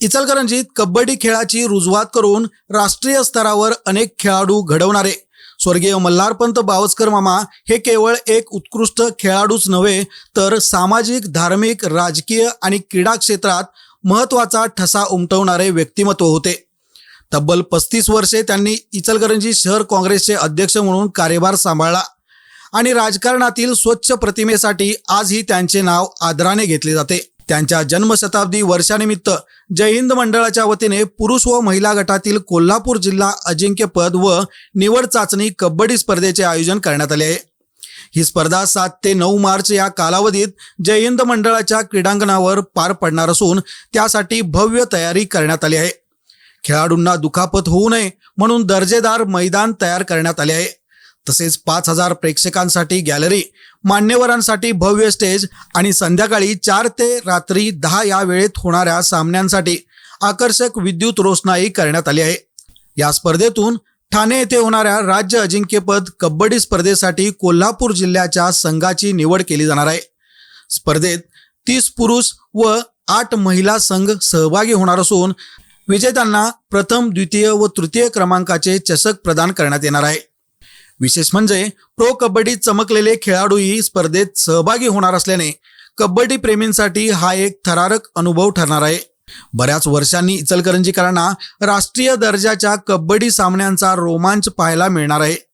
इचलकरंजीत कबड्डी खेळाची रुजवात करून राष्ट्रीय स्तरावर अनेक खेळाडू घडवणारे. स्वर्गीय मल्हारपंत बावस्कर मामा हे केवळ एक उत्कृष्ट खेळाडूच नव्हे तर सामाजिक धार्मिक राजकीय आणि क्रीडा क्षेत्रात महत्त्वाचा ठसा उमटवणारे व्यक्तिमत्व होते. तब्बल पस्तीस वर्षे त्यांनी इचलकरंजी शहर काँग्रेसचे अध्यक्ष म्हणून कार्यभार सांभाळला आणि राजकारणातील स्वच्छ प्रतिमेसाठी आजही त्यांचे नाव आदराने घेतले जाते. त्यांच्या जन्मशताब्दी वर्षानिमित्त जय हिंद मंडळाच्या वतीने पुरुष व महिला गटातील कोल्हापूर जिल्हा अजिंक्यपद व निवड चाचणी कबड्डी स्पर्धेचे आयोजन करण्यात आले आहे. ही स्पर्धा सात ते नऊ मार्च या कालावधीत जय हिंद मंडळाच्या क्रीडांगणावर पार पडणार असून त्यासाठी भव्य तयारी करण्यात आली आहे. खेळाडूंना दुखापत होऊ नये म्हणून दर्जेदार मैदान तयार करण्यात आले आहे. तसेच पाच हजार प्रेक्षकांसाठी गॅलरी मान्यवरांसाठी भव्य स्टेज आणि संध्याकाळी चार ते रात्री दहा या वेळेत होणाऱ्या सामन्यांसाठी आकर्षक विद्युत रोषणाई करण्यात आली आहे. या स्पर्धेतून ठाणे येथे होणाऱ्या राज्य अजिंक्यपद कबड्डी स्पर्धेसाठी कोल्हापूर जिल्ह्याच्या संघाची निवड केली जाणार आहे. स्पर्धेत तीस पुरुष व आठ महिला संघ सहभागी होणार असून विजेत्यांना प्रथम द्वितीय व तृतीय क्रमांकाचे चषक प्रदान करण्यात येणार आहे. विशेष म्हणजे प्रो कबड्डीत चमकलेले खेळाडूही स्पर्धेत सहभागी होणार असल्याने कबड्डी प्रेमींसाठी हा एक थरारक अनुभव ठरणार आहे. बऱ्याच वर्षांनी इचलकरंजीकरांना राष्ट्रीय दर्जाच्या कबड्डी सामन्यांचा रोमांच पाहायला मिळणार आहे.